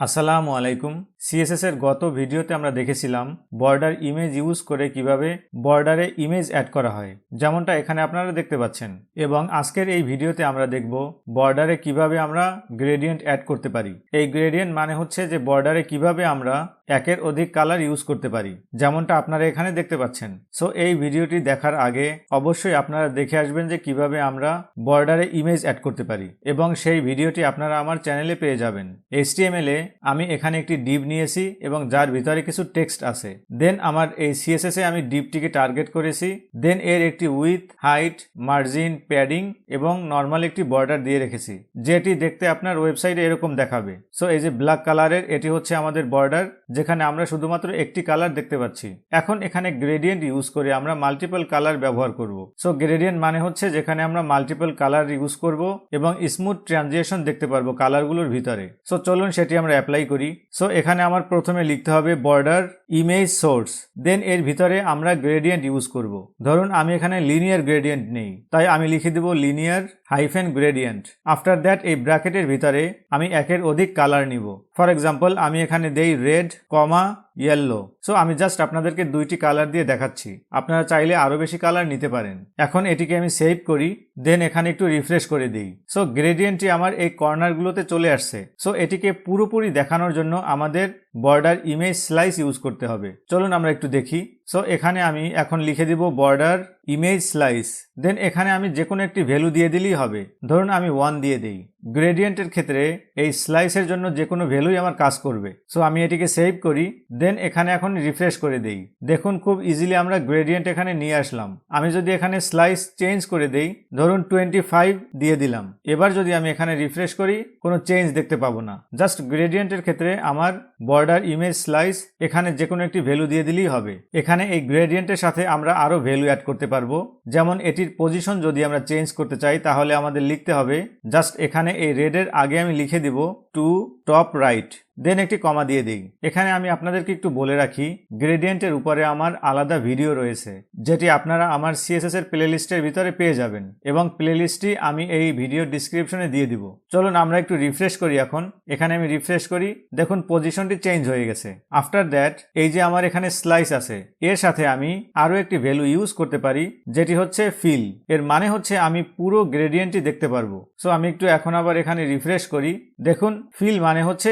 আসসালামু আলাইকুম। সিএসএস এর গত ভিডিওতে আমরা দেখেছিলাম বর্ডার ইমেজ ইউজ করে কীভাবে বর্ডারে ইমেজ অ্যাড করা হয়, যেমনটা এখানে আপনারা দেখতে পাচ্ছেন। এবং আজকের এই ভিডিওতে আমরা দেখব বর্ডারে কীভাবে আমরা গ্রেডিয়েন্ট অ্যাড করতে পারি। এই গ্রেডিয়েন্ট মানে হচ্ছে যে বর্ডারে কীভাবে আমরা একের অধিক কালার ইউজ করতে পারি, যেমনটা আপনারা এখানে দেখতে পাচ্ছেন। সো এই ভিডিওটি দেখার আগে অবশ্যই আপনারা দেখে আসবেন যে কীভাবে আমরা বর্ডারে ইমেজ অ্যাড করতে পারি। এবং সেই ভিডিওটি আপনারা আমার চ্যানেলে পেয়ে যাবেন। এইচটিএমএল এ আমি এখানে একটি ডিপ নিয়েছি এবং যার ভিতরে কিছু টেক্সট আছে। দেন আমার এই সিএসএস আমি ডিপটিকে টার্গেট করেছি। দেন এর একটি উইথ হাইট মার্জিন প্যাডিং এবং নর্মাল একটি বর্ডার দিয়ে রেখেছি, যেটি দেখতে আপনার ওয়েবসাইটে এরকম দেখাবে। সো এই যে ব্ল্যাক কালারের এটি হচ্ছে আমাদের বর্ডার যেখানে আমরা শুধুমাত্র একটি কালার দেখতে পাচ্ছি। এখন এখানে গ্রেডিয়েন্ট ইউজ করে আমরা মাল্টিপল কালার ব্যবহার করব। সো গ্রেডিয়েন্ট মানে হচ্ছে যেখানে আমরা মাল্টিপল কালার ইউজ করব এবং স্মুথ ট্রানজিশন দেখতে পারব কালারগুলোর ভিতরে। সো চলুন সেটি আমরা অ্যাপ্লাই করি। সো এখানে আমার প্রথমে লিখতে হবে বর্ডার ইমেজ সোর্স দেন এর ভিতরে আমরা গ্রেডিয়েন্ট ইউজ করব। ধরুন আমি এখানে লিনিয়ার গ্রেডিয়েন্ট নেই, তাই আমি লিখে দেব linear hyphen gradient after that এই ব্র্যাকেটের ভিতরে আমি একের অধিক কালার নিব। ফর এক্সাম্পল আমি এখানে দেই রেড কমা ইয়েলো সো আমি জাস্ট আপনাদেরকে দুইটি কালার দিয়ে দেখাচ্ছি। আপনারা চাইলে আরও বেশি কালার নিতে পারেন। এখন এটিকে আমি সেভ করি দেন এখানে একটু রিফ্রেশ করে দিই। সো গ্রেডিয়েন্টটি আমার এই কর্নারগুলোতে চলে আসছে। সো এটিকে পুরোপুরি দেখানোর জন্য আমাদের it. Border image slice use করতে হবে। চলুন আমরা একটু দেখি। সো এখানে আমি এখন লিখে দিব বর্ডার ইমেজ স্লাইস দেন এখানে আমি যে কোনো একটি ভ্যালু দিয়ে দিলেই হবে। ধরুন আমি ওয়ান দিয়ে দিই। গ্রেডিয়েন্টের ক্ষেত্রে এই স্লাইসের জন্য যে কোনো ভ্যালুই আমার কাজ করবে। সো আমি এটিকে সেভ করি। দেন এখানে এখন রিফ্রেশ করে দেই। দেখুন খুব ইজিলি আমরা গ্রেডিয়েন্ট এখানে নিয়ে আসলাম। আমি যদি এখানে স্লাইস চেঞ্জ করে দেই, ধরুন টোয়েন্টি ফাইভ দিয়ে দিলাম। এবার যদি আমি এখানে রিফ্রেশ করি, কোনো চেঞ্জ দেখতে পাবো না। জাস্ট গ্রেডিয়েন্টের ক্ষেত্রে আমার বর্ডার ইমেজ, স্লাইস, এখানে যে কোনো একটি ভ্যালু দিয়ে দিলেই হবে। এখানে এই গ্রেডিয়েন্টের সাথে আমরা আরও ভ্যালু অ্যাড করতে পারব। যেমন এটির পজিশন যদি আমরা চেঞ্জ করতে চাই, তাহলে আমাদের লিখতে হবে, জাস্ট এখানে এই রেডের আগে আমি লিখে দিব টু টপ রাইট। দেন একটি কমা দিয়ে দিই। এখানে আমি আপনাদেরকে একটু বলে রাখি গ্রেডিয়েন্টের উপরে আমার আলাদা ভিডিও রয়েছে, যেটি আপনারা আমার সিএসএস এর প্লেলিস্টের ভিতরে পেয়ে যাবেন এবং প্লেলিস্টটি আমি এই ভিডিও ডিসক্রিপশনে দিয়ে দিব। চলুন আমরা একটু রিফ্রেশ করি এখন। এখানে আমি রিফ্রেশ করি, দেখুন পজিশনটি চেঞ্জ হয়ে গেছে। আফটার দ্যাট এই যে আমার এখানে স্লাইস আছে, এর সাথে আমি আরও একটি ভ্যালু ইউজ করতে পারি, যেটি হচ্ছে ফিল এর মানে হচ্ছে আমি পুরো গ্রেডিয়েন্টটি দেখতে পারব। সো আমি একটু এখন আবার এখানে রিফ্রেশ করি। দেখুন ফিল মানে হচ্ছে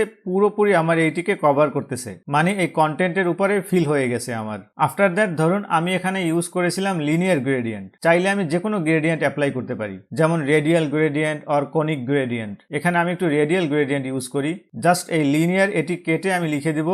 পুরোপুরি আমার এইটিকে কভার করতেছে। মানে এই কন্টেন্টের উপরে ফিল হয়ে গেছে আমার। আফটার দ্যাট ধরুন আমি এখানে ইউজ করেছিলাম লিনিয়ার গ্রেডিয়েন্ট চাইলে আমি যে কোনো গ্রেডিয়েন্ট অ্যাপ্লাই করতে পারি। যেমন radial gradient or conic gradient এখানে আমি একটু রেডিয়াল গ্রেডিয়েন্ট ইউজ করি। জাস্ট এই লিনিয়ার এটি কেটে আমি লিখে দিব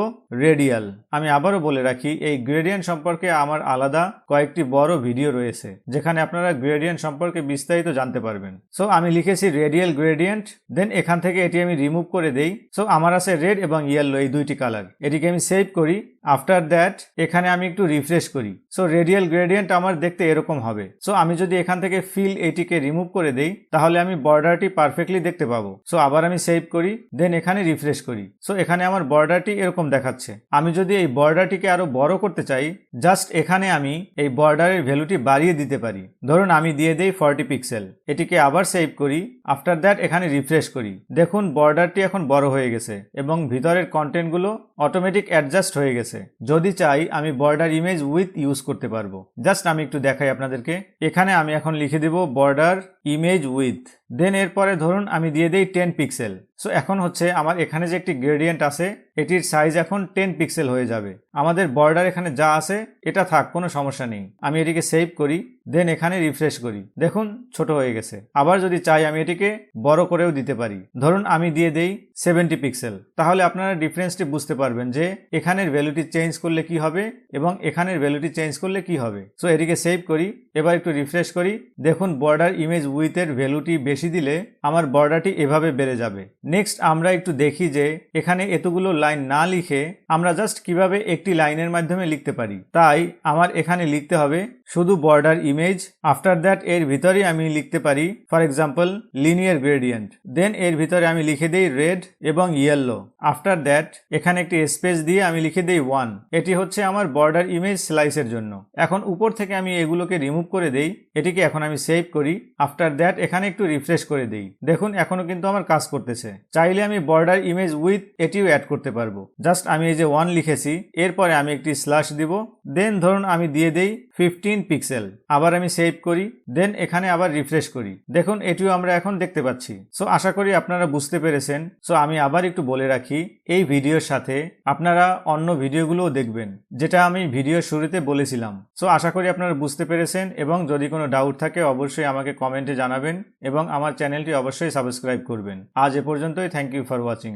রেডিয়াল আমি আবারও বলে রাখি, এই গ্রেডিয়েন্ট সম্পর্কে আমার আলাদা কয়েকটি বড় ভিডিও রয়েছে, যেখানে আপনারা গ্রেডিয়েন্ট সম্পর্কে বিস্তারিত জানতে পারবেন। সো আমি লিখেছি রেডিয়াল গ্রেডিয়েন্ট দেন এখান থেকে এটি আমি রিমুভ করে দেই। সো আমার আছে রেড এবং ইয়েলো এই দুইটি কালার এটিকে আমি সেভ করি। আফটার দ্যাট এখানে আমি একটু রিফ্রেশ করি। সো রেডিয়াল গ্রেডিয়েন্ট আমার দেখতে এরকম হবে। সো আমি যদি এখান থেকে ফিল এটিকে রিমুভ করে দেই, তাহলে আমি বর্ডারটি পারফেক্টলি দেখতে পাবো। সো আবার আমি সেভ করি দেন এখানে রিফ্রেশ করি। সো এখানে আমার বর্ডারটি এরকম দেখাচ্ছে। আমি যদি এই বর্ডারটিকে আরও বড় করতে চাই জাস্ট এখানে আমি এই বর্ডারের ভ্যালুটি বাড়িয়ে দিতে পারি। ধরুন, আমি দিয়ে দেই ফর্টি পিক্সেল এটিকে আবার সেভ করি। আফটার দ্যাট এখানে রিফ্রেশ করি। দেখুন বর্ডারটি এখন বড় হয়ে গেছে এবং ভিতরের কন্টেন্টগুলো অটোমেটিক অ্যাডজাস্ট হয়ে গেছে। যদি চাই, আমি বর্ডার ইমেজ উইথ ইউজ করতে পারব। জাস্ট আমি একটু দেখাই আপনাদেরকে। এখানে আমি এখন লিখে দেব বর্ডার ইমেজ উইথ দেন এরপরে ধরুন আমি দিয়ে দিই টেন পিক্সেল সো এখন হচ্ছে আমার এখানে যে একটি গ্রেডিয়েন্ট আছে, এটির সাইজ এখন টেন পিক্সেল হয়ে যাবে। আমাদের বর্ডার এখানে যা আছে, এটা থাক, কোনো সমস্যা নেই। আমি এটিকে সেভ করি দেন এখানে রিফ্রেশ করি। দেখুন, ছোট হয়ে গেছে। আবার যদি চাই, আমি এটিকে বড় করেও দিতে পারি। ধরুন, আমি দিয়ে দেই সেভেন্টি পিক্সেল তাহলে আপনারা ডিফারেন্সটি বুঝতে পারবেন যে, এখানের ভ্যালুটি চেঞ্জ করলে কি হবে এবং এখানের ভ্যালুটি চেঞ্জ করলে কি হবে। সো এটিকে সেভ করি, এবার একটু রিফ্রেশ করি। দেখুন বর্ডার ইমেজ উইথের ভ্যালুটি বেশি দিলে আমার বর্ডারটি এভাবে বেড়ে যাবে। নেক্সট আমরা একটু দেখি যে এখানে এতগুলো লাইন না লিখে আমরা জাস্ট কীভাবে একটি লাইনের মাধ্যমে লিখতে পারি। তাই আমার এখানে লিখতে হবে শুধু বর্ডার ইমেজ আফটার দ্যাট এর ভিতরে আমি লিখতে পারি for example linear gradient then এর ভিতরে আমি লিখে দেই রেড এবং ইয়েলো আফটার দ্যাট এখানে একটি স্পেস দিয়ে আমি লিখে দেই ওয়ান এটি হচ্ছে আমার বর্ডার ইমেজ স্লাইসের জন্য। এখন উপর থেকে আমি এগুলোকে রিমুভ করে দেই। এটিকে এখন আমি সেভ করি। আফটার আফটার দ্যাট এখানে একটু রিফ্রেশ করে দিই। দেখুন, এখনও কিন্তু আমার কাজ করতেছে। চাইলে আমি বর্ডার ইমেজ উইথ এটিও অ্যাড করতে পারব। জাস্ট আমি এই যে ওয়ান লিখেছি, এরপরে আমি একটি স্ল্যাশ দিব। দেন ধরুন, আমি দিয়ে দেই ফিফটিন পিক্সেল আবার আমি সেভ করি। দেন এখানে আবার রিফ্রেশ করি। দেখুন, এটিও আমরা এখন দেখতে পাচ্ছি। সো আশা করি আপনারা বুঝতে পেরেছেন। সো আমি আবার একটু বলে রাখি, এই ভিডিওর সাথে আপনারা অন্য ভিডিওগুলোও দেখবেন, যেটা আমি ভিডিও শুরুতে বলেছিলাম। সো আশা করি আপনারা বুঝতে পেরেছেন এবং যদি কোনো ডাউট থাকে, অবশ্যই আমাকে কমেন্টে জানাবেন এবং আমার চ্যানেলটি অবশ্যই সাবস্ক্রাইব করবেন। আজ এ পর্যন্তই। Thank you for watching